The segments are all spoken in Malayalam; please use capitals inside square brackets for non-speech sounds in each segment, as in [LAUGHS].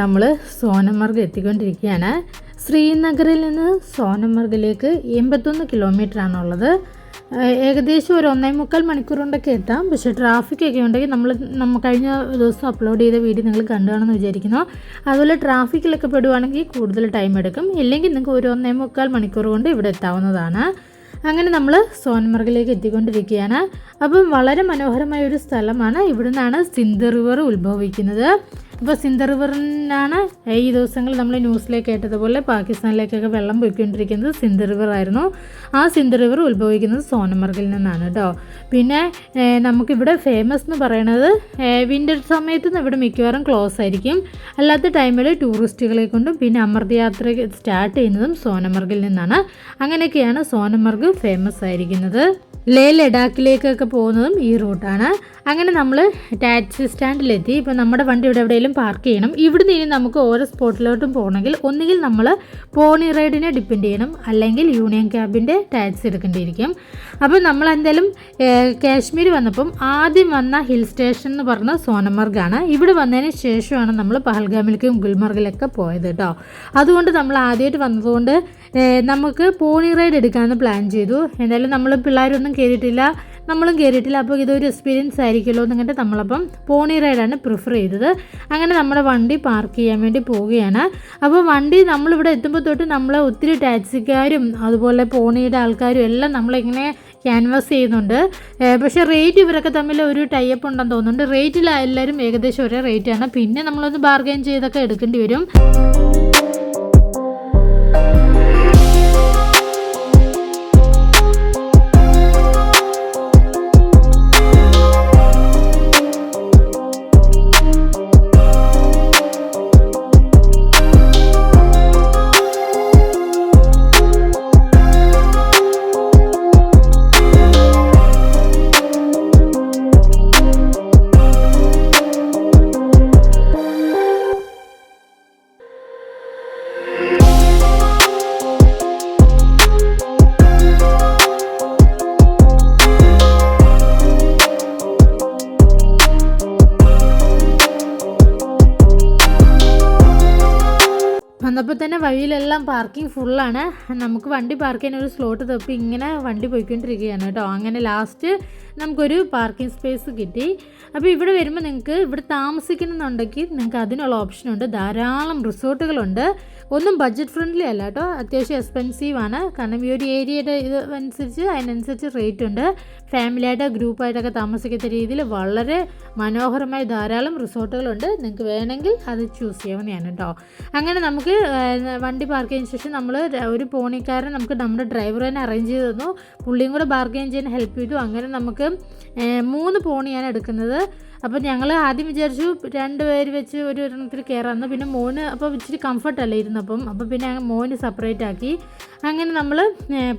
നമ്മൾ സോനമർഗ് എത്തിക്കൊണ്ടിരിക്കുകയാണ്. ശ്രീനഗറിൽ നിന്ന് സോനമർഗിലേക്ക് എൺപത്തൊന്ന് കിലോമീറ്റർ ആണുള്ളത്. ഏകദേശം ഒരു ഒന്നേ മുക്കാൽ മണിക്കൂർ കൊണ്ടൊക്കെ എത്താം. പക്ഷേ ട്രാഫിക് ഒക്കെ ഉണ്ടെങ്കിൽ നമ്മൾ നമ്മൾ കഴിഞ്ഞ ദിവസം അപ്ലോഡ് ചെയ്ത വീഡിയോ നിങ്ങൾ കണ്ടുകാണെന്ന് വിചാരിക്കുന്നു. അതുപോലെ ട്രാഫിക്കിലൊക്കെ പെടുവാണെങ്കിൽ കൂടുതൽ ടൈം എടുക്കും. ഇല്ലെങ്കിൽ നിങ്ങൾക്ക് ഒരു ഒന്നേ മുക്കാൽ മണിക്കൂർ കൊണ്ട് ഇവിടെ എത്താവുന്നതാണ്. അങ്ങനെ നമ്മൾ സോൻമർഗിലേക്ക് എത്തിക്കൊണ്ടിരിക്കുകയാണ്. അപ്പം വളരെ മനോഹരമായ ഒരു സ്ഥലമാണ് ഇവിടുന്നാണ് സിന്ധ് റിവർ ഉത്ഭവിക്കുന്നത്. അപ്പോൾ സിന്ധർ റിവറിനാണ് ഈ ദിവസങ്ങളിൽ നമ്മൾ ന്യൂസിലേക്ക് കേട്ടതുപോലെ പാകിസ്ഥാനിലേക്കൊക്കെ വെള്ളം പോയിക്കൊണ്ടിരിക്കുന്നത് സിന്ധർ റിവർ ആയിരുന്നു. ആ സിന്ധർ റിവർ ഉത്ഭവിക്കുന്നത് സോനമർഗിൽ നിന്നാണ് കേട്ടോ പിന്നെ നമുക്കിവിടെ ഫേമസ് എന്ന് പറയുന്നത് വിന്റർ സമയത്ത് ഇവിടെ മിക്കവാറും ക്ലോസ് ആയിരിക്കും. അല്ലാത്ത ടൈമിൽ ടൂറിസ്റ്റുകളെ കൊണ്ടും പിന്നെ അമൃത യാത്ര സ്റ്റാർട്ട് ചെയ്യുന്നതും സോനമർഗിൽ നിന്നാണ്. അങ്ങനെയൊക്കെയാണ് സോനമർഗ് ഫേമസ് ആയിരിക്കുന്നത്. ലേ ലഡാക്കിലേക്കൊക്കെ പോകുന്നതും ഈ റൂട്ടാണ്. അങ്ങനെ നമ്മൾ ടാക്സി സ്റ്റാൻഡിലെത്തി. ഇപ്പോൾ നമ്മുടെ വണ്ടി ഇവിടെ എവിടെയെങ്കിലും പാർക്ക് ചെയ്യണം. ഇവിടുന്ന് ഇനി നമുക്ക് ഓരോ സ്പോട്ടിലോട്ടും പോകണമെങ്കിൽ ഒന്നുകിൽ നമ്മൾ പോണി റൈഡിനെ ഡിപ്പെൻഡ് ചെയ്യണം. അല്ലെങ്കിൽ യൂണിയൻ ക്യാബിന്റെ ടാക്സി എടുക്കേണ്ടിയിരിക്കും. അപ്പോൾ നമ്മൾ എന്തായാലും കാശ്മീർ വന്നപ്പം ആദ്യം വന്ന ഹിൽ സ്റ്റേഷൻ എന്ന് പറഞ്ഞ സോനമർഗാണ്. ഇവിടെ വന്നതിന് ശേഷമാണ് നമ്മൾ പഹൽഗാമിലേക്കും ഗുൽമർഗിലൊക്കെ പോയത് കേട്ടോ. അതുകൊണ്ട് നമ്മൾ ആദ്യമായിട്ട് വന്നതുകൊണ്ട് നമുക്ക് പോണി റൈഡ് എടുക്കാമെന്ന് പ്ലാൻ ചെയ്തു. എന്തായാലും നമ്മൾ പിള്ളേരൊന്നും കയറിയിട്ടില്ല നമ്മളും കയറിയിട്ടില്ല അപ്പോൾ ഇതൊരു എക്സ്പീരിയൻസ് ആയിരിക്കുമല്ലോ എന്ന് കണ്ടിട്ട് നമ്മളപ്പം പോണി റൈഡാണ് പ്രിഫർ ചെയ്തത്. അങ്ങനെ നമ്മുടെ വണ്ടി പാർക്ക് ചെയ്യാൻ വേണ്ടി പോവുകയാണ്. അപ്പോൾ വണ്ടി നമ്മളിവിടെ എത്തുമ്പോൾ തൊട്ട് നമ്മൾ ഒത്തിരി ടാക്സിക്കാരും അതുപോലെ പോണിയുടെ ആൾക്കാരും എല്ലാം നമ്മളിങ്ങനെ ക്യാൻവാസ് ചെയ്യുന്നുണ്ട്. പക്ഷേ റേറ്റ് ഇവരൊക്കെ തമ്മിൽ ഒരു ടൈപ്പ് ഉണ്ടെന്ന് തോന്നുന്നുണ്ട്. റേറ്റിൽ എല്ലാവരും ഏകദേശം ഒരേ റേറ്റാണ് പിന്നെ നമ്മളൊന്ന് ബാർഗെയിൻ ചെയ്തൊക്കെ എടുക്കേണ്ടി വരും. വഴിയിലെല്ലാം പാർക്കിംഗ് ഫുള്ളാണ് നമുക്ക് വണ്ടി പാർക്ക് ചെയ്യാൻ ഒരു സ്ലോട്ട് തപ്പി ഇങ്ങനെ വണ്ടി പോയിക്കൊണ്ടിരിക്കുകയാണ് കേട്ടോ. അങ്ങനെ ലാസ്റ്റ് നമുക്കൊരു പാർക്കിംഗ് സ്പേസ് കിട്ടി. അപ്പോൾ ഇവിടെ വരുമ്പോൾ നിങ്ങൾക്ക് ഇവിടെ താമസിക്കുന്നുണ്ടെങ്കിൽ നിങ്ങൾക്ക് അതിനുള്ള ഓപ്ഷനുണ്ട് ധാരാളം റിസോർട്ടുകളുണ്ട് ഒന്നും ബഡ്ജറ്റ് ഫ്രണ്ട്ലി അല്ല കേട്ടോ. അത്യാവശ്യം എക്സ്പെൻസീവ് ആണ്. കാരണം ഈ ഒരു ഏരിയയുടെ ഇത് അനുസരിച്ച് അതിനനുസരിച്ച് റേറ്റ് ഉണ്ട്. ഫാമിലിയായിട്ട് ഗ്രൂപ്പായിട്ടൊക്കെ താമസിക്കുന്ന രീതിയിൽ വളരെ മനോഹരമായ ധാരാളം റിസോർട്ടുകളുണ്ട് നിങ്ങൾക്ക് വേണമെങ്കിൽ അത് ചൂസ് ചെയ്യാവുന്നതാണ് കേട്ടോ. അങ്ങനെ നമുക്ക് വണ്ടി പാർക്ക് ചെയ്തതിന് ശേഷം നമ്മൾ ഒരു പോണിക്കാരൻ നമുക്ക് നമ്മുടെ ഡ്രൈവർ തന്നെ അറേഞ്ച് ചെയ്ത് തന്നു. പുള്ളിയും കൂടെ ബാർഗെയിൻ ചെയ്യാൻ ഹെൽപ്പ് ചെയ്തു. അങ്ങനെ നമുക്ക് മൂന്ന് പോണിയാണ് എടുക്കുന്നത്. അപ്പോൾ ഞങ്ങൾ ആദ്യം വിചാരിച്ചു രണ്ട് പേര് വെച്ച് ഒരു ഒരെണ്ണത്തിൽ കയറാമെന്ന് പിന്നെ മോന് അപ്പോൾ ഇച്ചിരി കംഫർട്ടല്ലേ ഇരുന്നപ്പം. അപ്പോൾ പിന്നെ മോന് സെപ്പറേറ്റ് ആക്കി. അങ്ങനെ നമ്മൾ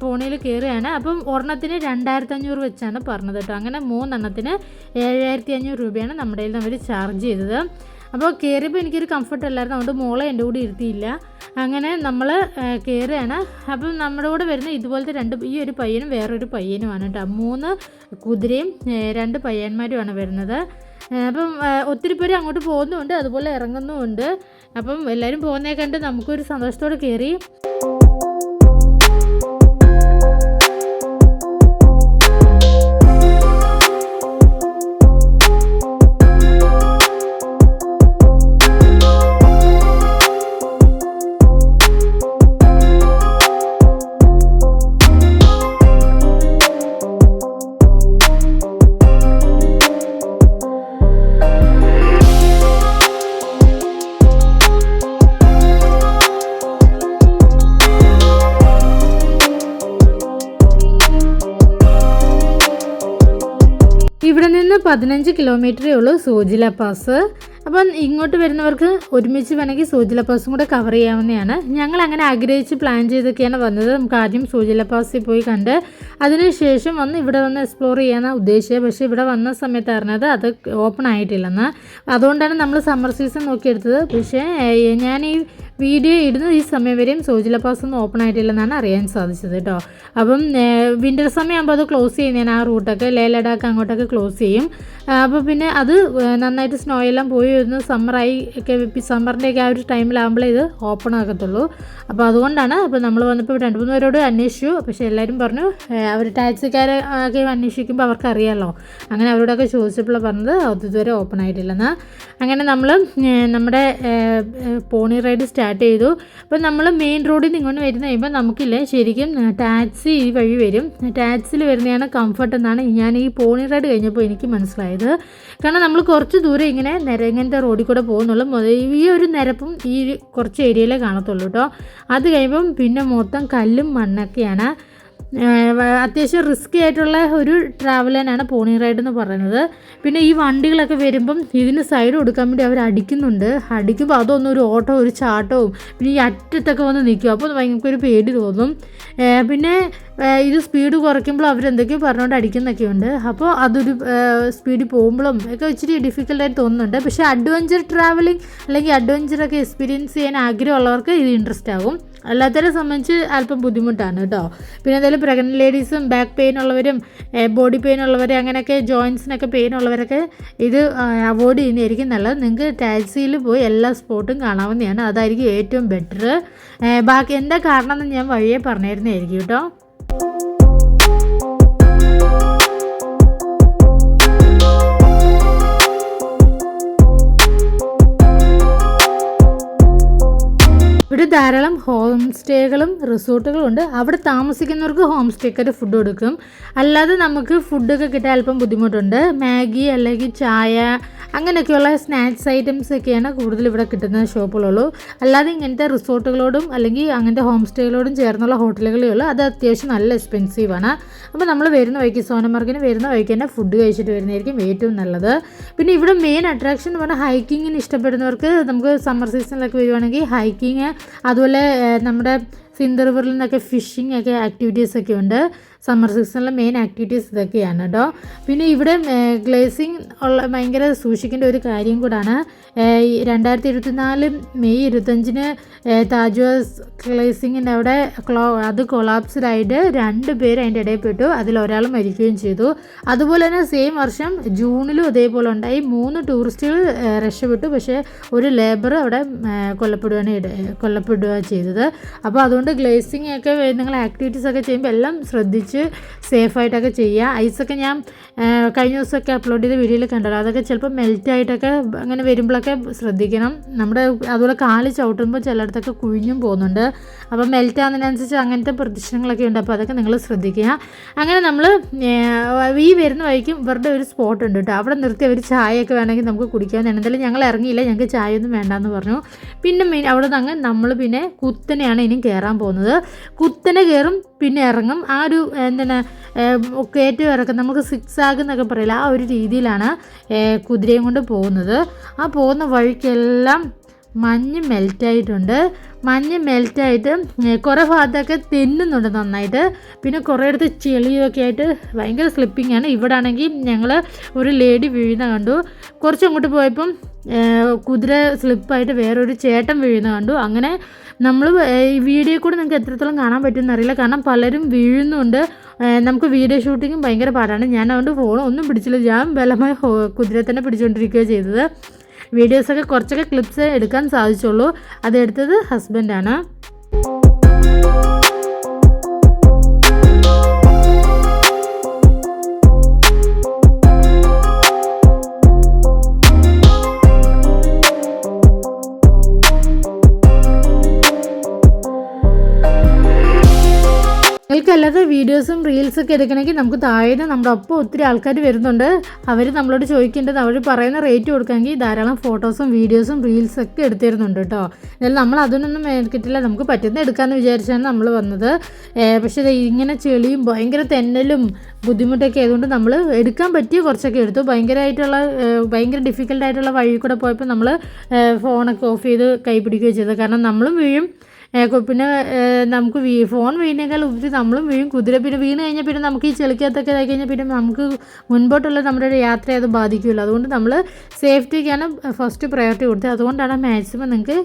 പോണിയിൽ കയറുകയാണ് അപ്പം ഒരെണ്ണത്തിന് രണ്ടായിരത്തി അഞ്ഞൂറ് വെച്ചാണ് പറഞ്ഞത് കേട്ടോ. അങ്ങനെ മൂന്നെണ്ണത്തിന് ഏഴായിരത്തി അഞ്ഞൂറ് രൂപയാണ് നമ്മുടെ കയ്യിൽ അവർ ചാർജ് ചെയ്തത്. അപ്പോൾ കയറിയപ്പോൾ എനിക്കൊരു കംഫർട്ട് അല്ലായിരുന്നു. അതുകൊണ്ട് മോളെ എന്റെ കൂടെ ഇരുത്തിയില്ല. അങ്ങനെ നമ്മൾ കയറുകയാണ്. അപ്പം നമ്മുടെ കൂടെ വരുന്ന ഇതുപോലത്തെ രണ്ട് ഈ ഒരു പയ്യനും വേറൊരു പയ്യനുമാണ് കേട്ടോ. മൂന്ന് കുതിരയും രണ്ട് പയ്യന്മാരുമാണ് വരുന്നത്. അപ്പം ഒത്തിരി പേര് അങ്ങോട്ട് പോകുന്നുമുണ്ട് അതുപോലെ ഇറങ്ങുന്നുമുണ്ട്. അപ്പം എല്ലാവരും പോകുന്നേ കണ്ട് നമുക്കൊരു സന്തോഷത്തോടെ കയറി. പതിനഞ്ച് കിലോമീറ്ററേ ഉള്ളൂ സൂജില പാസ് അപ്പം ഇങ്ങോട്ട് വരുന്നവർക്ക് ഒരുമിച്ച് വേണമെങ്കിൽ സൂജില പാസും കൂടെ കവർ ചെയ്യാവുന്നതാണ്. ഞങ്ങൾ അങ്ങനെ ആഗ്രഹിച്ച് പ്ലാൻ ചെയ്തൊക്കെയാണ് വന്നത്. നമുക്ക് ആദ്യം സൂജില പാസിൽ പോയി കണ്ട് അതിനുശേഷം വന്ന് ഇവിടെ വന്ന് എക്സ്പ്ലോർ ചെയ്യാനാണ് ഉദ്ദേശിച്ചത്. പക്ഷേ ഇവിടെ വന്ന സമയത്ത് അറിഞ്ഞത് അത് ഓപ്പൺ ആയിട്ടില്ലെന്ന്. അതുകൊണ്ടാണ് നമ്മൾ സമ്മർ സീസൺ നോക്കിയെടുത്തത്. പക്ഷേ ഞാൻ ഈ വീഡിയോ ഇടുന്ന ഈ സമയം വരെയും സോജില പാസ് ഒന്നും ഓപ്പൺ ആയിട്ടില്ലെന്നാണ് അറിയാൻ സാധിച്ചത് കേട്ടോ അപ്പം വിന്റർ സമയമാകുമ്പോൾ അത് ക്ലോസ് ചെയ്യുന്നതിന് ആ റൂട്ടൊക്കെ ലേ ലഡാക്ക് അങ്ങോട്ടൊക്കെ ക്ലോസ് ചെയ്യും. അപ്പോൾ പിന്നെ അത് നന്നായിട്ട് സ്നോ എല്ലാം പോയി വരുന്നു. സമ്മറായി ഒക്കെ സമ്മറിന്റെ ഒക്കെ ആ ഒരു ടൈമിലാകുമ്പോഴേ ഇത് ഓപ്പൺ ആകത്തുള്ളൂ. അപ്പോൾ അതുകൊണ്ടാണ് അപ്പോൾ നമ്മൾ വന്നപ്പോൾ രണ്ട് മൂന്ന് പേരോട് അന്വേഷിച്ചു. പക്ഷേ എല്ലാവരും പറഞ്ഞു അവർ ടാക്സിക്കാരെ ഒക്കെ അന്വേഷിക്കുമ്പോൾ അവർക്ക് അറിയാമല്ലോ അങ്ങനെ അവരോടൊക്കെ ചോദിച്ചപ്പോൾ പറഞ്ഞത് അത് ഇതുവരെ ഓപ്പൺ ആയിട്ടില്ലെന്ന്. അങ്ങനെ നമ്മൾ നമ്മുടെ പോണി റൈഡ് സ്റ്റാർട്ട് ചെയ്തു. അപ്പോൾ നമ്മൾ മെയിൻ റോഡിൽ നിന്ന് ഇങ്ങോട്ട് വരുന്ന കഴിയുമ്പോൾ നമുക്കില്ലേ ശരിക്കും ടാക്സി ഈ വഴി വരും. ടാക്സിയിൽ വരുന്നതാണ് കംഫർട്ട് എന്നാണ് ഞാൻ ഈ പോണി റൈഡ് കഴിഞ്ഞപ്പോൾ എനിക്ക് മനസ്സിലായത്. കാരണം നമ്മൾ കുറച്ച് ദൂരം ഇങ്ങനെ നിര ഇങ്ങനത്തെ റോഡിൽ കൂടെ പോകുന്നുള്ളൂ. ഈ ഒരു നിരപ്പും ഈ കുറച്ച് ഏരിയയിലേ കാണത്തുള്ളൂ കേട്ടോ. അത് കഴിയുമ്പം പിന്നെ മൊത്തം കല്ലും മണ്ണൊക്കെയാണ് അത്യാവശ്യം റിസ്കി ആയിട്ടുള്ള ഒരു ട്രാവൽ തന്നെയാണ് പോണി റൈഡ് എന്ന് പറയുന്നത്. പിന്നെ ഈ വണ്ടികളൊക്കെ വരുമ്പം ഇതിന് സൈഡ് കൊടുക്കാൻ വേണ്ടി അവർ അടിക്കുന്നുണ്ട്. അടിക്കുമ്പോൾ അതൊന്നും ഒരു ഓട്ടോ ഒരു ചാട്ടവും പിന്നെ ഈ അറ്റത്തൊക്കെ വന്ന് നിൽക്കും. അപ്പോൾ ഭയങ്കര ഒരു പേടി തോന്നും. പിന്നെ ഇത് സ്പീഡ് കുറയ്ക്കുമ്പോൾ അവരെന്തൊക്കെയോ പറഞ്ഞുകൊണ്ട് അടിക്കുന്നൊക്കെ ഉണ്ട്. അപ്പോൾ അതൊരു സ്പീഡിൽ പോകുമ്പോഴും ഒക്കെ ഇച്ചിരി ഡിഫിക്കൽട്ടായിട്ട് തോന്നുന്നുണ്ട്. പക്ഷേ അഡ്വഞ്ചർ ട്രാവലിംഗ് അല്ലെങ്കിൽ അഡ്വഞ്ചറൊക്കെ എക്സ്പീരിയൻസ് ചെയ്യാൻ ആഗ്രഹമുള്ളവർക്ക് ഇത് ഇൻട്രസ്റ്റ് ആകും. അല്ലാത്തവരെ സംബന്ധിച്ച് അല്പം ബുദ്ധിമുട്ടാണ് കേട്ടോ. പിന്നെ എന്തായാലും പ്രഗ്നന്റ് ലേഡീസും ബാക്ക് പെയിൻ ഉള്ളവരും ബോഡി പെയിൻ ഉള്ളവർ അങ്ങനെയൊക്കെ ജോയിൻസിനൊക്കെ പെയിൻ ഉള്ളവരൊക്കെ ഇത് അവോയ്ഡ് ചെയ്യുന്നതായിരിക്കും നല്ലത്. നിങ്ങൾക്ക് ടാക്സിയിൽ പോയി എല്ലാ സ്പോട്ടും കാണാവുന്നതാണ്. അതായിരിക്കും ഏറ്റവും ബെറ്റർ ബാക്കി എന്താ കാരണം എന്ന് ഞാൻ വഴിയെ പറഞ്ഞിരുന്നതായിരിക്കും കേട്ടോ. ധാരാളം ഹോം സ്റ്റേകളും റിസോർട്ടുകളും ഉണ്ട് അവിടെ താമസിക്കുന്നവർക്ക് ഹോം സ്റ്റേക്കാർ ഫുഡ് കൊടുക്കും. അല്ലാതെ നമുക്ക് ഫുഡൊക്കെ കിട്ടാൻ അല്പം ബുദ്ധിമുട്ടുണ്ട്. മാഗി അല്ലെങ്കിൽ ചായ അങ്ങനെയൊക്കെയുള്ള സ്നാക്സ് ഐറ്റംസ് ഒക്കെയാണ് കൂടുതൽ ഇവിടെ കിട്ടുന്ന ഷോപ്പുകളുള്ളൂ അല്ലാതെ ഇങ്ങനത്തെ റിസോർട്ടുകളോടും അല്ലെങ്കിൽ അങ്ങനത്തെ ഹോം സ്റ്റേകളോടും ചേർന്നുള്ള ഹോട്ടലുകളേ ഉള്ളൂ. അത് അത്യാവശ്യം നല്ല എക്സ്പെൻസീവാണ് അപ്പോൾ നമ്മൾ വരുന്ന വഴിക്ക് സോനമാർഗിന് വരുന്ന വഴിക്ക് തന്നെ ഫുഡ് കഴിച്ചിട്ട് വരുന്നതായിരിക്കും ഏറ്റവും നല്ലത്. പിന്നെ ഇവിടെ മെയിൻ അട്രാക്ഷൻ എന്ന് പറഞ്ഞാൽ ഹൈക്കിങ്ങിന് ഇഷ്ടപ്പെടുന്നവർക്ക് നമുക്ക് സമ്മർ സീസണിലൊക്കെ വരുവാണെങ്കിൽ ഹൈക്കിങ് അതുപോലെ നമ്മുടെ സിന്ദർവറിൽ നിന്നൊക്കെ ഫിഷിംഗ് ഒക്കെ ആക്ടിവിറ്റീസ് ഒക്കെ ഉണ്ട്. സമ്മർ സീസണിലെ മെയിൻ ആക്ടിവിറ്റീസ് ഇതൊക്കെയാണ് കേട്ടോ പിന്നെ ഇവിടെ ഗ്ലേസിങ് ഉള്ള ഭയങ്കര സൂക്ഷിക്കേണ്ട ഒരു കാര്യം കൂടാണ്. രണ്ടായിരത്തി ഇരുപത്തിനാല് മെയ് ഇരുപത്തഞ്ചിന് താജ്വാസ് ഗ്ലേസിങ്ങിന്റെ അവിടെ ക്ലോ അത് കൊളാപ്സിലായിട്ട് രണ്ട് പേര് അതിന്റെ ഇടയിൽ പെട്ടു. അതിൽ ഒരാൾ മരിക്കുകയും ചെയ്തു. അതുപോലെ തന്നെ സെയിം വർഷം ജൂണിലും ഇതേപോലെ ഉണ്ടായി. മൂന്ന് ടൂറിസ്റ്റുകൾ രക്ഷപ്പെട്ടു. പക്ഷേ ഒരു ലേബർ അവിടെ കൊല്ലപ്പെടുകയാണ് കൊല്ലപ്പെടുക ചെയ്തത്. അപ്പോൾ അതുകൊണ്ട് ഗ്ലേസിങ് ഒക്കെ നിങ്ങൾ ആക്ടിവിറ്റീസ് ഒക്കെ ചെയ്യുമ്പോൾ എല്ലാം ശ്രദ്ധിച്ച് സേഫായിട്ടൊക്കെ ചെയ്യുക. ഐസൊക്കെ ഞാൻ കഴിഞ്ഞ ദിവസമൊക്കെ അപ്ലോഡ് ചെയ്ത വീഡിയോയിൽ കണ്ടല്ലോ. അതൊക്കെ ചിലപ്പോൾ മെൽറ്റായിട്ടൊക്കെ അങ്ങനെ വരുമ്പോഴൊക്കെ ശ്രദ്ധിക്കണം. നമ്മുടെ അതുപോലെ കാൽ ചവിട്ടുമ്പോൾ ചിലയിടത്തൊക്കെ കുഴിഞ്ഞും പോകുന്നുണ്ട്. അപ്പോൾ മെൽറ്റ് ആകുന്നതിനനുസരിച്ച് അങ്ങനത്തെ പ്രദർശനങ്ങളൊക്കെ ഉണ്ട്. അപ്പോൾ അതൊക്കെ നിങ്ങൾ ശ്രദ്ധിക്കുക. അങ്ങനെ നമ്മൾ ഈ വരുന്ന വഴിക്കും ഇവരുടെ ഒരു സ്പോട്ട് ഉണ്ട് കേട്ടോ. അവിടെ നിർത്തി അവർ ചായയൊക്കെ വേണമെങ്കിൽ നമുക്ക് കുടിക്കാവുന്നതാണ്. എന്തായാലും ഞങ്ങൾ ഇറങ്ങിയില്ല. ഞങ്ങൾക്ക് ചായയൊന്നും വേണ്ടാന്ന് പറഞ്ഞു. പിന്നെ മെയിൻ അവിടെ നിന്ന് അങ്ങ് നമ്മൾ പിന്നെ കുത്തനെയാണ് ഇനിയും കയറാൻ പോകുന്നത്. കുത്തനെ കയറും പിന്നെ ഇറങ്ങും. ആ ഒരു എന്താണ് കയറ്റം ഇറക്കം നമുക്ക് സിക്സ് ആകുന്നൊക്കെ പറയില്ല. ആ ഒരു രീതിയിലാണ് കുതിരയും കൊണ്ട് പോകുന്നത്. ആ പോകുന്ന വഴിക്കെല്ലാം മഞ്ഞ് മെൽറ്റായിട്ടുണ്ട് മഞ്ഞ് മെൽറ്റായിട്ട് കുറേ ഭാഗത്തൊക്കെ തെന്നുന്നുണ്ട് നന്നായിട്ട്. പിന്നെ കുറേ അടുത്ത് ചെളിയൊക്കെ ആയിട്ട് ഭയങ്കര സ്ലിപ്പിംഗ് ആണ്. ഇവിടെ ആണെങ്കിൽ ഞങ്ങൾ ഒരു ലേഡി വീഴുന്ന കണ്ടു. കുറച്ച് അങ്ങോട്ട് പോയപ്പം കുതിര സ്ലിപ്പായിട്ട് വേറൊരു ചേട്ടൻ വീഴുന്ന കണ്ടു. അങ്ങനെ നമ്മൾ ഈ വീഡിയോ കൂടെ നിങ്ങൾക്ക് എത്രത്തോളം കാണാൻ പറ്റുമെന്ന് അറിയില്ല. കാരണം പലരും വീഴുന്നുണ്ട്. നമുക്ക് വീഡിയോ ഷൂട്ടിങ്ങും ഭയങ്കര പാടാണ്. ഞാൻ അതുകൊണ്ട് ഫോൺ ഒന്നും പിടിച്ചില്ല. ഞാൻ ബലമായി കുതിരെ തന്നെ പിടിച്ചുകൊണ്ടിരിക്കുകയാണ് ചെയ്തത്. വീഡിയോസൊക്കെ കുറച്ചൊക്കെ ക്ലിപ്സ് എടുക്കാൻ സാധിച്ചുള്ളൂ. അത് എടുത്തത് ഹസ്ബൻഡാണ് നിങ്ങൾക്കല്ലാതെ വീഡിയോസും റീൽസൊക്കെ എടുക്കണമെങ്കിൽ നമുക്ക് താഴെ നമ്മുടെ ഒപ്പം ഒത്തിരി ആൾക്കാർ വരുന്നുണ്ട്. അവർ നമ്മളോട് ചോദിക്കേണ്ടത് അവർ പറയുന്ന റേറ്റ് കൊടുക്കാമെങ്കിൽ ധാരാളം ഫോട്ടോസും വീഡിയോസും റീൽസൊക്കെ എടുത്തു തരുന്നുണ്ട് കേട്ടോ. എന്നാലും നമ്മൾ അതിനൊന്നും മേടിക്കിട്ടില്ല നമുക്ക് പറ്റുന്ന എടുക്കാമെന്ന് വിചാരിച്ചാണ് നമ്മൾ വന്നത്. പക്ഷേ ഇങ്ങനെ ചെളിയും ഭയങ്കര തെന്നലും ബുദ്ധിമുട്ടൊക്കെ ആയതുകൊണ്ട് നമ്മൾ എടുക്കാൻ പറ്റിയ കുറച്ചൊക്കെ എടുത്തു. ഭയങ്കരമായിട്ടുള്ള ഭയങ്കര ഡിഫിക്കൽട്ടായിട്ടുള്ള വഴി കൂടെ പോയപ്പോൾ നമ്മൾ ഫോണൊക്കെ ഓഫ് ചെയ്ത് കൈ പിടിക്കുകയോ ചെയ്തത് കാരണം നമ്മളും വീഴും. പിന്നെ നമുക്ക് വീ ഫോൺ വീണേക്കാൾ ഉപരി നമ്മളും വീഴും. കുതിര പിന്നെ വീണ് കഴിഞ്ഞാൽ പിന്നെ നമുക്ക് ഈ ചെളിക്കകത്തൊക്കെ ഇതായി കഴിഞ്ഞാൽ പിന്നെ നമുക്ക് മുൻപോട്ടുള്ള നമ്മുടെ ഒരു യാത്രയെ അത് ബാധിക്കുമല്ലോ. അതുകൊണ്ട് നമ്മൾ സേഫ്റ്റിക്കാണ് ഫസ്റ്റ് പ്രയോറിറ്റി കൊടുത്തത്. അതുകൊണ്ടാണ് മാക്സിമം നിങ്ങൾക്ക്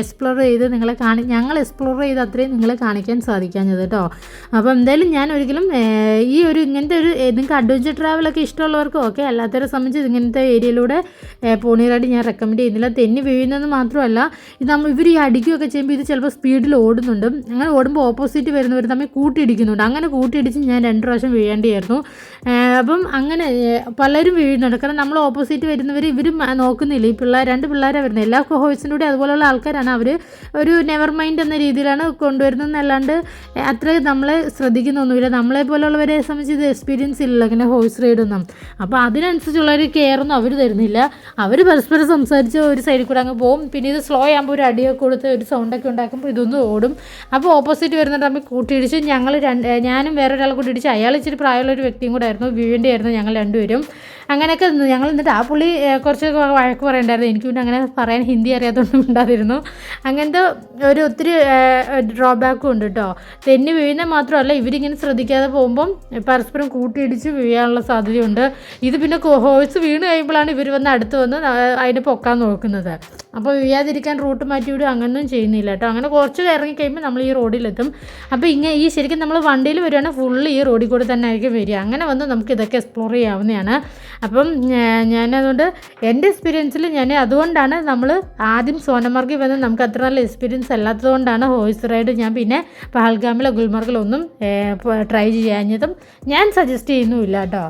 എക്സ്പ്ലോർ ചെയ്ത് നിങ്ങളെ കാണി ഞങ്ങൾ എക്സ്പ്ലോർ ചെയ്ത് അത്രയും നിങ്ങളെ കാണിക്കാൻ സാധിക്കാഞ്ഞത് കേട്ടോ അപ്പോൾ എന്തായാലും ഞാൻ ഒരിക്കലും ഈ ഒരു ഇങ്ങനത്തെ ഒരു നിങ്ങൾക്ക് അഡ്വഞ്ചർ ട്രാവലൊക്കെ ഇഷ്ടമുള്ളവർക്ക് ഓക്കെ. അല്ലാത്തവരെ സംബന്ധിച്ച് ഇങ്ങനത്തെ ഏരിയയിലൂടെ പോണി റൈഡ് ഞാൻ റെക്കമെൻഡ് ചെയ്യുന്നില്ല. തെന്നി വീഴുന്നത് മാത്രമല്ല ഇത് നമ്മൾ ഇവർ ഈ അടിക്കുകയൊക്കെ ചെയ്യുമ്പോൾ ഇത് ചിലപ്പോൾ സ്പീഡിൽ ഓടുന്നുണ്ട്. അങ്ങനെ ഓടുമ്പോൾ ഓപ്പോസിറ്റ് വരുന്നവർ തമ്മിൽ കൂട്ടിയിടിക്കുന്നുണ്ട്. അങ്ങനെ കൂട്ടിയിടിച്ച് ഞാൻ രണ്ട് പ്രാവശ്യം വീഴേണ്ടിയായിരുന്നു. അപ്പം അങ്ങനെ പലരും വീഴുന്നുണ്ട്. കാരണം നമ്മൾ ഓപ്പോസിറ്റ് വരുന്നവർ ഇവരും നോക്കുന്നില്ല. ഈ പിള്ളേർ രണ്ട് പിള്ളേരെ വരുന്നത് എല്ലാ കോഹോയ്സിന്റെ കൂടെ അതുപോലെയുള്ള ആൾക്കാരാണ് അവർ ഒരു നെവർ മൈൻഡ് എന്ന രീതിയിലാണ് കൊണ്ടുവരുന്നത് എന്നല്ലാണ്ട് അത്ര നമ്മളെ ശ്രദ്ധിക്കുന്നൊന്നുമില്ല നമ്മളെ പോലുള്ളവരെ സംബന്ധിച്ച് ഇത് എക്സ്പീരിയൻസ് ഇല്ലല്ലോ ഇങ്ങനെ ഹോഴ്സ് റൈഡൊന്നും അപ്പോൾ അതിനനുസരിച്ചുള്ള ഒരു കെയർ ഒന്നും അവർ തരുന്നില്ല. അവർ പരസ്പരം സംസാരിച്ച് ഒരു സൈഡിൽ കൂടെ അങ്ങ് പോകും. പിന്നെ ഇത് സ്ലോ ആകുമ്പോൾ ഒരു അടിയൊക്കെ കൊടുത്ത് ഒരു സൗണ്ടൊക്കെ ഉണ്ടാക്കുമ്പോൾ ഇതൊന്നും ഓടും. അപ്പോൾ ഓപ്പോസിറ്റ് വരുന്ന തമ്മിൽ കൂട്ടിയിടിച്ച് ഞങ്ങൾ രണ്ട് ഞാനും വേറെ ഒരാളെ കൂട്ടിയിടിച്ച് അയാൾ ഇച്ചിരി പ്രായമുള്ള ഒരു വ്യക്തിയും കൂടെ ആയിരുന്നു. വീഴേണ്ടിയായിരുന്നു ഞങ്ങൾ രണ്ടുപേരും. അങ്ങനെയൊക്കെ ഞങ്ങൾ എന്നിട്ട് ആ പുള്ളി കുറച്ച് വഴക്ക് പറയണ്ടായിരുന്നു. എനിക്ക് പിന്നെ അങ്ങനെ പറയാൻ ഹിന്ദി അറിയാത്തതുകൊണ്ട് ഉണ്ടായിരുന്നു അങ്ങനത്തെ ഒരു ഒത്തിരി ഡ്രോബാക്കും ഉണ്ട് കേട്ടോ തെന്നി വീഴുന്ന മാത്രമല്ല ഇവരിങ്ങനെ ശ്രദ്ധിക്കാതെ പോകുമ്പം പരസ്പരം കൂട്ടിയിടിച്ച് വീഴാനുള്ള സാധ്യതയുണ്ട്. ഇത് പിന്നെ ഹോഴ്സ് വീണ് കഴിയുമ്പോഴാണ് ഇവർ വന്ന് അടുത്ത് വന്ന് അതിനെ പൊക്കാൻ നോക്കുന്നത്. അപ്പോൾ വീഴാതിരിക്കാൻ റൂട്ട് മാറ്റി വിടും അങ്ങനൊന്നും ചെയ്യുന്നില്ല കേട്ടോ അങ്ങനെ കുറച്ച് ഇറങ്ങി കഴിയുമ്പോൾ നമ്മൾ ഈ റോഡിലെത്തും. അപ്പോൾ ഇങ്ങനെ ഈ ശരിക്കും നമ്മൾ വണ്ടിയിൽ വരികയാണെങ്കിൽ ഫുള്ള് ഈ റോഡിൽ കൂടെ തന്നെ ആയിരിക്കും വരിക. അങ്ങനെ വന്ന് നമുക്ക് ഇതൊക്കെ എക്സ്പ്ലോർ ചെയ്യാവുന്നതാണ്. അപ്പം ഞാനതുകൊണ്ട് എന്റെ എക്സ്പീരിയൻസിൽ ഞാൻ അതുകൊണ്ടാണ് നമ്മൾ ആദ്യം സോനമാർഗിൽ വന്ന് നമുക്ക് അത്ര നല്ല എക്സ്പീരിയൻസ് അല്ലാത്തതുകൊണ്ടാണ് ഹോഴ്സ് റൈഡ് ഞാൻ പിന്നെ പഹൽഗാമിലോ ഗുൽമർഗിലോ ഒന്നും ട്രൈ ചെയ്യാഞ്ഞതും ഞാൻ സജസ്റ്റ് ചെയ്യുന്നുമില്ല കേട്ടോ.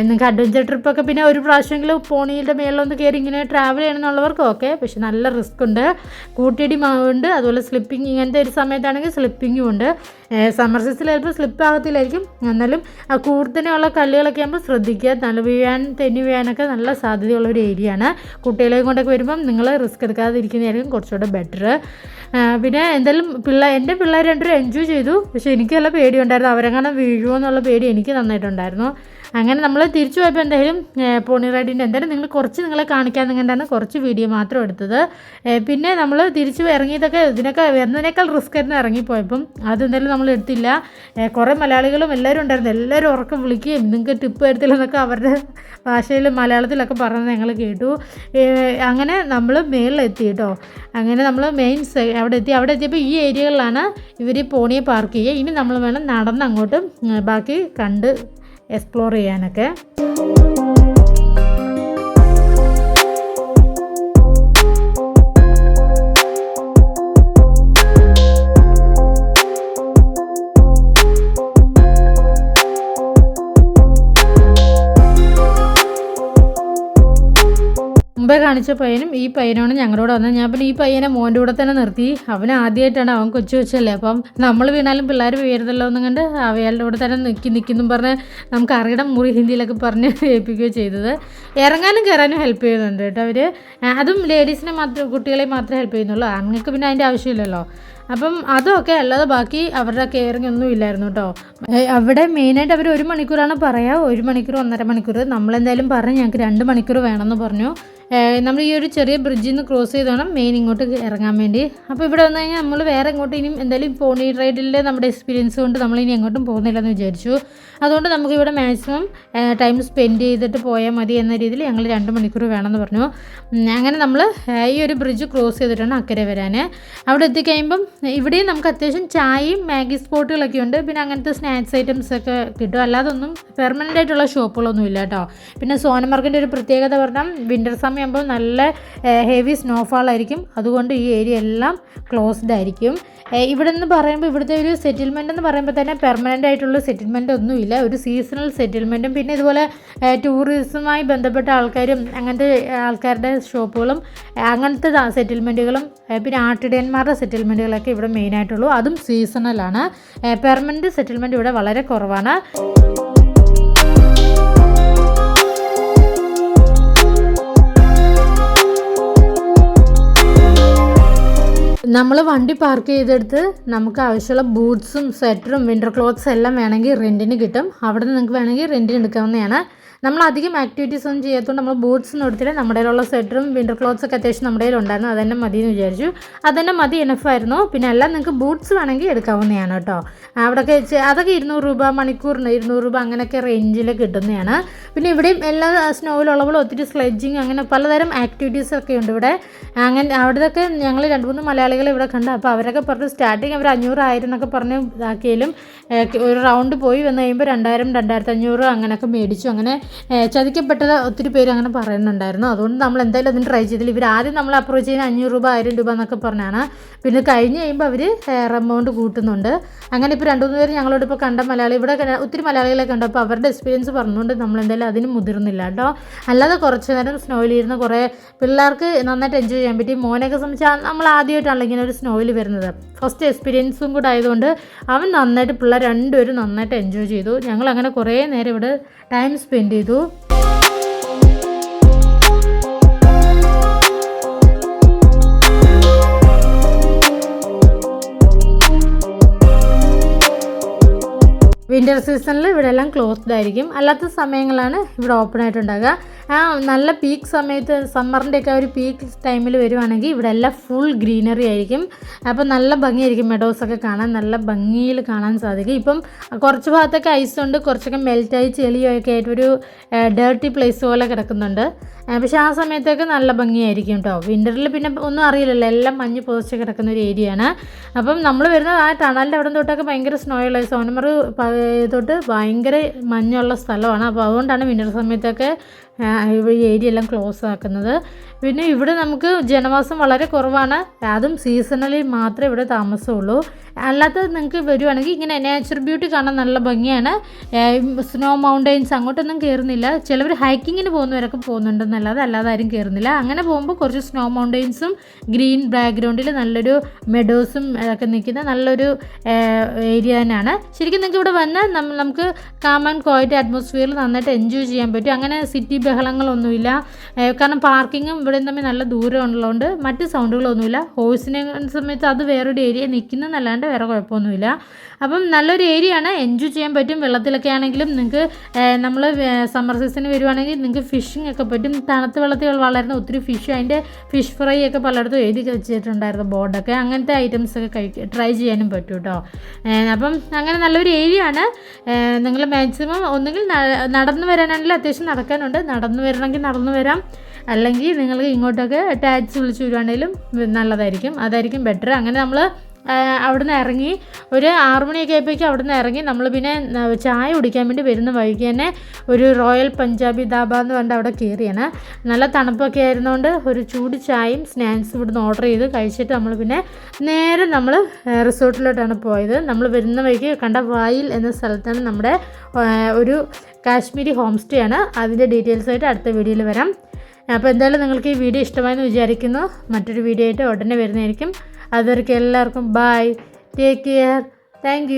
നിങ്ങൾക്ക് അഡ്വഞ്ചർ ട്രിപ്പൊക്കെ പിന്നെ ഒരു പ്രാവശ്യമെങ്കിലും പോണിയുടെ മേളിലൊന്ന് കയറി ഇങ്ങനെ ട്രാവൽ ചെയ്യണമെന്നുള്ളവർക്ക് ഓക്കെ പക്ഷെ നല്ല റിസ്ക് ഉണ്ട്. കൂട്ടിയിടി ഉണ്ട് അതുപോലെ സ്ലിപ്പിംഗ് ഇങ്ങനത്തെ ഒരു സമയത്താണെങ്കിൽ സ്ലിപ്പിങ്ങും ഉണ്ട്. സമ്മർ സീസൺ ചിലപ്പോൾ സ്ലിപ്പ് ആകത്തില്ലായിരിക്കും. എന്നാലും ആ കൂടുതലുള്ള കല്ലുകളൊക്കെ ആകുമ്പോൾ ശ്രദ്ധിക്കുക. നല്ല വീഴാൻ തെന്നി വീഴാനൊക്കെ നല്ല സാധ്യതയുള്ള ഒരു ഏരിയ ആണ്. കുട്ടികളെയും കൊണ്ടൊക്കെ വരുമ്പം നിങ്ങൾ റിസ്ക് എടുക്കാതിരിക്കുന്നതായിരിക്കും കുറച്ചുകൂടെ ബെറ്റർ പിന്നെ എന്തായാലും പിള്ളേർ എന്റെ പിള്ളേർ രണ്ടുപേരും എൻജോയ് ചെയ്തു. പക്ഷേ എനിക്ക് നല്ല പേടിയുണ്ടായിരുന്നു. അവരെങ്ങനെ വീഴുമോ എന്നുള്ള പേടി എനിക്ക് നന്നായിട്ടുണ്ടായിരുന്നു. അങ്ങനെ നമ്മൾ തിരിച്ചു പോയപ്പോൾ എന്തായാലും പോണി റൈഡിന്റെ എന്തായാലും നിങ്ങൾ കുറച്ച് നിങ്ങളെ കാണിക്കാൻ നിങ്ങണ്ടാണ് കുറച്ച് വീഡിയോ മാത്രം എടുത്തത്. പിന്നെ നമ്മൾ തിരിച്ചു ഇറങ്ങിയതൊക്കെ ഇതിനൊക്കെ വരുന്നതിനേക്കാൾ റിസ്ക് ആയിരുന്നു ഇറങ്ങിപ്പോയപ്പം അതെന്തായാലും നമ്മൾ എടുത്തില്ല. കുറേ മലയാളികളും എല്ലാവരും ഉണ്ടായിരുന്നു. എല്ലാവരും ഉറക്കം വിളിക്കുകയും നിങ്ങൾക്ക് ടിപ്പ് എടുത്തില്ല എന്നൊക്കെ അവരുടെ ഭാഷയിൽ മലയാളത്തിലൊക്കെ പറഞ്ഞത് ഞങ്ങൾ കേട്ടു. അങ്ങനെ നമ്മൾ മേളിലെത്തി കേട്ടോ. അങ്ങനെ നമ്മൾ മെയിൻ അവിടെ എത്തി. അവിടെ എത്തിയപ്പോൾ ഈ ഏരിയകളിലാണ് ഇവർ പോണിയെ പാർക്ക് ചെയ്യുക. ഇനി നമ്മൾ വേണം നടന്ന് അങ്ങോട്ടും ബാക്കി കണ്ട് എക്സ്പ്ലോർ ചെയ്യാനൊക്കെ. കാണിച്ച പയ്യനും ഈ പയ്യനാണ് ഞങ്ങളോട് വന്നത്. ഞാൻ പിന്നെ ഈ പയ്യനെ മോന്റെ കൂടെ തന്നെ നിർത്തി. അവൻ ആദ്യമായിട്ടാണ് അവൻ കൊച്ചു കൊച്ചല്ലേ. അപ്പം നമ്മൾ വീണാലും പിള്ളേർ വീഴരുതല്ലോ എന്നും കണ്ട് അവയാളുടെ കൂടെ തന്നെ നിൽക്കി നിൽക്കുന്നു പറഞ്ഞ് നമുക്ക് അറിയണം മുറി ഹിന്ദിയിലൊക്കെ പറഞ്ഞ് [LAUGHS] ഏൽപ്പിക്കുകയോ ചെയ്തത്. ഇറങ്ങാനും കയറാനും ഹെൽപ്പ് ചെയ്യുന്നുണ്ട് കേട്ടോ അവർ അതും ലേഡീസിനെ മാത്രം കുട്ടികളെ മാത്രമേ ഹെൽപ്പ് ചെയ്യുന്നുള്ളൂ. ആണുങ്ങൾക്ക് പിന്നെ അതിന്റെ ആവശ്യമില്ലല്ലോ. അപ്പം അതൊക്കെ അല്ലാതെ ബാക്കി അവരുടെ കെയറിങ് ഒന്നും ഇല്ലായിരുന്നു കേട്ടോ. അവിടെ മെയിനായിട്ട് അവർ ഒരു മണിക്കൂറാണ് പറയുക ഒരു മണിക്കൂർ ഒന്നര മണിക്കൂർ. നമ്മളെന്തായാലും പറഞ്ഞു ഞങ്ങൾക്ക് രണ്ട് മണിക്കൂർ വേണമെന്ന് പറഞ്ഞു. നമ്മൾ ഈ ഒരു ചെറിയ ബ്രിഡ്ജിൽ നിന്ന് ക്രോസ് ചെയ്ത് വേണം മെയിൻ ഇങ്ങോട്ട് ഇറങ്ങാൻ വേണ്ടി. അപ്പോൾ ഇവിടെ വന്നു കഴിഞ്ഞാൽ നമ്മൾ വേറെ എങ്ങോട്ടും ഇനിയും എന്തായാലും പോണി റൈഡിലെ നമ്മുടെ എക്സ്പീരിയൻസ് കൊണ്ട് നമ്മൾ ഇനി എങ്ങോട്ടും പോകുന്നില്ലെന്ന് വിചാരിച്ചു. അതുകൊണ്ട് നമുക്ക് ഇവിടെ മാക്സിമം ടൈം സ്പെൻഡ് ചെയ്തിട്ട് പോയാൽ മതി എന്ന രീതിയിൽ ഞങ്ങൾ രണ്ട് മണിക്കൂർ വേണമെന്ന് പറഞ്ഞു. അങ്ങനെ നമ്മൾ ഈ ഒരു ബ്രിഡ്ജ് ക്രോസ് ചെയ്തിട്ടാണ് അക്കരെ വരാൻ അവിടെ എത്തിക്കഴിയുമ്പം ഇവിടെയും നമുക്ക് അത്യാവശ്യം ചായയും മാഗി സ്പോട്ടുകളൊക്കെ ഉണ്ട്. പിന്നെ അങ്ങനത്തെ സ്നാക്സ് ഐറ്റംസ് ഒക്കെ കിട്ടും. അല്ലാതെ ഒന്നും പെർമനന്റ് ആയിട്ടുള്ള ഷോപ്പുകളൊന്നും ഇല്ല കേട്ടോ. പിന്നെ സോനമാർഗിന്റെ ഒരു പ്രത്യേകത പറഞ്ഞാൽ വിന്റർ സമയമാകുമ്പോൾ നല്ല ഹെവി സ്നോഫാൾ ആയിരിക്കും. അതുകൊണ്ട് ഈ ഏരിയ എല്ലാം ക്ലോസ്ഡ് ആയിരിക്കും. ഇവിടെ നിന്ന് പറയുമ്പോൾ ഇവിടുത്തെ ഒരു സെറ്റിൽമെന്റ് എന്ന് പറയുമ്പോൾ തന്നെ പെർമനന്റ് ആയിട്ടുള്ള സെറ്റിൽമെന്റ് ഒന്നുമില്ല. ഒരു സീസണൽ സെറ്റിൽമെന്റും പിന്നെ ഇതുപോലെ ടൂറിസവുമായി ബന്ധപ്പെട്ട ആൾക്കാരും അങ്ങനത്തെ ആൾക്കാരുടെ ഷോപ്പുകളും അങ്ങനത്തെ സെറ്റിൽമെന്റുകളും പിന്നെ ആട്ടിടയന്മാരുടെ സെറ്റിൽമെന്റുകളൊക്കെ ഇവിടെ മെയിനായിട്ടുള്ളൂ അതും സീസണലാണ് പെർമനന്റ് സെറ്റിൽമെന്റ് ഇവിടെ വളരെ കുറവാണ്. നമ്മൾ വണ്ടി പാർക്ക് ചെയ്തെടുത്ത് നമുക്ക് ആവശ്യമുള്ള ബൂട്ട്സും സ്വെറ്ററും വിന്റർ ക്ലോത്ത്സ് എല്ലാം വേണമെങ്കിൽ റെന്റിന് കിട്ടും. അവിടെ നിന്ന് നിങ്ങൾക്ക് വേണമെങ്കിൽ റെന്റിന് എടുക്കാവുന്നതാണ്. നമ്മൾ അധികം ആക്ടിവിറ്റീസ് ഒന്നും ചെയ്യാത്തതുകൊണ്ട് നമ്മൾ ബൂട്ട്സ് എടുത്തില്ല. നമ്മുടെ കയ്യിലുള്ള സ്വെറ്ററും വിന്റർ ക്ലോത്ത്സ് ഒക്കെ അത്യാവശ്യം നമ്മുടെ കയ്യിലുണ്ടായിരുന്നു അതന്നെ മതി എന്ന് വിചാരിച്ചു. അതന്നെ മതി എനഫായിരുന്നു പിന്നെ എല്ലാം നിങ്ങൾക്ക് ബൂട്ട്സ് വേണമെങ്കിൽ എടുക്കാവുന്നതാണ് കേട്ടോ. അവിടെയൊക്കെ അതൊക്കെ ഇരുന്നൂറ് രൂപ മണിക്കൂറിന് ഇരുന്നൂറ് രൂപ അങ്ങനെയൊക്കെ റേഞ്ചിൽ കിട്ടുന്നതാണ്. പിന്നെ ഇവിടെയും എല്ലാ സ്നോയിലുള്ളപ്പോൾ ഒത്തിരി സ്ലെഡ്ജിങ് അങ്ങനെ പലതരം ആക്ടിവിറ്റീസ് ഒക്കെ ഉണ്ട് ഇവിടെ. അങ്ങനെ അവിടെയൊക്കെ ഞങ്ങൾ രണ്ട് മൂന്ന് മലയാളികൾ ഇവിടെ കണ്ടു അപ്പോൾ അവരൊക്കെ പറഞ്ഞു സ്റ്റാർട്ടിങ് അവർ അഞ്ഞൂറായിരം എന്നൊക്കെ പറഞ്ഞ് ഇതാക്കിയാലും ഒരു റൗണ്ട് പോയി വന്നു കഴിയുമ്പോൾ രണ്ടായിരം രണ്ടായിരത്തി അഞ്ഞൂറ് അങ്ങനെയൊക്കെ മേടിച്ചു. അങ്ങനെ ചതിക്കപ്പെട്ടത് ഒത്തിരി പേര് അങ്ങനെ പറയുന്നുണ്ടായിരുന്നു. അതുകൊണ്ട് നമ്മൾ എന്തായാലും അതിന് ട്രൈ ചെയ്തില്ല. ഇവർ ആദ്യം നമ്മൾ അപ്രോച്ച് ചെയ്യുന്ന അഞ്ഞൂറ് രൂപ ആയിരം രൂപ എന്നൊക്കെ പറഞ്ഞാണ്. പിന്നെ കഴിഞ്ഞ് കഴിയുമ്പോൾ അവർ ഹെയർ എമൗണ്ട് കൂട്ടുന്നുണ്ട്. അങ്ങനെ ഇപ്പോൾ രണ്ടുമൂന്ന് പേര് ഞങ്ങളോട് ഇപ്പോൾ കണ്ട മലയാളി ഇവിടെ ഒത്തിരി മലയാളികളെ കണ്ടു. അപ്പോൾ അവരുടെ എക്സ്പീരിയൻസ് പറഞ്ഞുകൊണ്ട് നമ്മൾ എന്തായാലും അതിന് മുതിർന്നില്ല കേട്ടോ. അല്ലാതെ കുറച്ച് നേരം സ്നോയിൽ സ്നോയിലിരുന്ന് കുറേ പിള്ളേർക്ക് നന്നായിട്ട് എൻജോയ് ചെയ്യാൻ പറ്റി. മോനെയൊക്കെ സംബന്ധിച്ചാൽ നമ്മൾ ആദ്യമായിട്ടാണല്ലോ ഇങ്ങനെ ഒരു സ്നോയിൽ വരുന്നത്. ഫസ്റ്റ് എക്സ്പീരിയൻസും കൂടെ ആയതുകൊണ്ട് അവൻ നന്നായിട്ട് പിള്ളേർ രണ്ടുപേരും നന്നായിട്ട് എൻജോയ് ചെയ്തു. ഞങ്ങൾ അങ്ങനെ കുറേ നേരം ഇവിടെ ടൈം സ്പെൻഡ് ചെയ്തു. വിന്റർ സീസണിൽ ഇവിടെ എല്ലാം ക്ലോസ്ഡ് ആയിരിക്കും. അല്ലാത്ത സമയങ്ങളാണ് ഇവിടെ ഓപ്പൺ ആയിട്ടുണ്ടാകുക ആ നല്ല പീക്ക് സമയത്ത് സമ്മറിന്റെ ഒക്കെ ഒരു പീക്ക് ടൈമിൽ വരുവാണെങ്കിൽ ഇവിടെ എല്ലാം ഫുൾ ഗ്രീനറി ആയിരിക്കും. അപ്പോൾ നല്ല ഭംഗിയായിരിക്കും മെഡോസ് ഒക്കെ കാണാൻ നല്ല ഭംഗിയിൽ കാണാൻ സാധിക്കും. ഇപ്പം കുറച്ച് ഭാഗത്തൊക്കെ ഐസ് ഉണ്ട് കുറച്ചൊക്കെ മെൽറ്റായി ചെളിയൊക്കെ ആയിട്ട് ഒരു ഡേർട്ടി പ്ലേസ് പോലെ കിടക്കുന്നുണ്ട്. പക്ഷേ ആ സമയത്തൊക്കെ നല്ല ഭംഗിയായിരിക്കും കേട്ടോ വിന്ററിൽ പിന്നെ ഒന്നും അറിയില്ലല്ലോ എല്ലാം മഞ്ഞ് പൊതിച്ച് കിടക്കുന്ന ഒരു ഏരിയയാണ് അപ്പം നമ്മൾ വരുന്ന ആ ടണലിന്റെ അവിടെ തൊട്ടൊക്കെ ഭയങ്കര സ്നോ ഉള്ള സോനമർ തൊട്ട് ഭയങ്കര മഞ്ഞുള്ള സ്ഥലമാണ്. അപ്പോൾ അതുകൊണ്ടാണ് വിന്റർ സമയത്തൊക്കെ ഈ ഏരിയ എല്ലാം ക്ലോസ് ആക്കുന്നത്. പിന്നെ ഇവിടെ നമുക്ക് ജനവാസം വളരെ കുറവാണ്. അതും സീസണലിൽ മാത്രമേ ഇവിടെ താമസമുള്ളൂ. അല്ലാത്തത് നിങ്ങൾക്ക് വരുവാണെങ്കിൽ ഇങ്ങനെ നാച്ചുറൽ ബ്യൂട്ടി കാണാൻ നല്ല ഭംഗിയാണ്. സ്നോ മൗണ്ടെയിൻസ് അങ്ങോട്ടൊന്നും കയറുന്നില്ല ചിലവർ ഹൈക്കിങ്ങിന് പോകുന്നവരൊക്കെ പോകുന്നുണ്ടെന്നല്ലാതെ അല്ലാതെ ആരും കയറുന്നില്ല അങ്ങനെ പോകുമ്പോൾ കുറച്ച് സ്നോ മൗണ്ടെയിൻസും ഗ്രീൻ ബാക്ക്ഗ്രൗണ്ടിൽ നല്ലൊരു മെഡോസും ഒക്കെ നിൽക്കുന്ന നല്ലൊരു ഏരിയ തന്നെയാണ്. ശരിക്കും നിങ്ങൾക്ക് ഇവിടെ വന്നാൽ നമുക്ക് കാമൻ ആൻഡ് ക്വയറ്റ് അറ്റ്മോസ്ഫിയറിൽ നന്നായിട്ട് എൻജോയ് ചെയ്യാൻ പറ്റും. അങ്ങനെ സിറ്റി ബഹളങ്ങളൊന്നുമില്ല. കാരണം പാർക്കിങ്ങും ഇവിടെ തമ്മിൽ നല്ല ദൂരം ഉള്ളതുകൊണ്ട് മറ്റ് സൗണ്ടുകളൊന്നുമില്ല. ഹോഴ്സിനെ സമയത്ത് അത് വേറൊരു ഏരിയ നിൽക്കുന്നതല്ലാണ്ട് വേറെ കുഴപ്പമൊന്നുമില്ല. അപ്പം നല്ലൊരു ഏരിയ ആണ്. എൻജോയ് ചെയ്യാൻ പറ്റും. വെള്ളത്തിലൊക്കെ ആണെങ്കിലും നിങ്ങൾക്ക് നമ്മൾ സമ്മർ സീസണിൽ വരുവാണെങ്കിൽ നിങ്ങൾക്ക് ഫിഷിംഗ് ഒക്കെ പറ്റും. തണുത്ത വെള്ളത്തിൽ വളരുന്ന ഒത്തിരി ഫിഷ് അതിന്റെ ഫിഷ് ഫ്രൈ ഒക്കെ പലയിടത്തും എഴുതി വെച്ചിട്ടുണ്ടായിരുന്നു ബോർഡൊക്കെ. അങ്ങനത്തെ ഐറ്റംസ് ഒക്കെ കഴിക്കുക ട്രൈ ചെയ്യാനും പറ്റും കേട്ടോ. അപ്പം അങ്ങനെ നല്ലൊരു ഏരിയ ആണ്. നിങ്ങൾ മാക്സിമം ഒന്നുകിൽ നടന്നു വരാനാണെങ്കിൽ അത്യാവശ്യം നടക്കാനുണ്ട്. നടന്നു വരണമെങ്കിൽ നടന്നു വരാം. അല്ലെങ്കിൽ നിങ്ങൾ ഇങ്ങോട്ടൊക്കെ ടാക്സി വിളിച്ച് വരുവാണെങ്കിലും നല്ലതായിരിക്കും. അതായിരിക്കും ബെറ്റർ അങ്ങനെ നമ്മൾ അവിടുന്ന് ഇറങ്ങി ഒരു ആറുമണിയൊക്കെ ആയപ്പോഴേക്കും അവിടുന്ന് ഇറങ്ങി നമ്മൾ പിന്നെ ചായ കുടിക്കാൻ വേണ്ടി വരുന്ന വഴിക്ക് തന്നെ ഒരു റോയൽ പഞ്ചാബി ദാബ എന്ന് പറഞ്ഞിട്ട് അവിടെ കയറിയാണ് നല്ല തണുപ്പൊക്കെ ആയിരുന്നുകൊണ്ട് ഒരു ചൂട് ചായയും സ്നാക്സ് ഇവിടുന്ന് ഓർഡർ ചെയ്ത് കഴിച്ചിട്ട് നമ്മൾ പിന്നെ നേരെ നമ്മൾ റിസോർട്ടിലോട്ടാണ് പോയത്. നമ്മൾ വരുന്ന വഴിക്ക് കണ്ട വായിൽ എന്ന സ്ഥലത്താണ് നമ്മുടെ ഒരു കാശ്മീരി ഹോം സ്റ്റേ ആണ്. അതിന്റെ ഡീറ്റെയിൽസ് ആയിട്ട് അടുത്ത വീഡിയോയിൽ വരാം. അപ്പോൾ എന്തായാലും നിങ്ങൾക്ക് ഈ വീഡിയോ ഇഷ്ടമായെന്ന് വിചാരിക്കുന്നു. മറ്റൊരു വീഡിയോ ആയിട്ട് ഉടനെ വരുന്നതായിരിക്കും. അതുവരെയ്ക്ക് എല്ലാവർക്കും ബായ് ടേക്ക് കെയർ താങ്ക്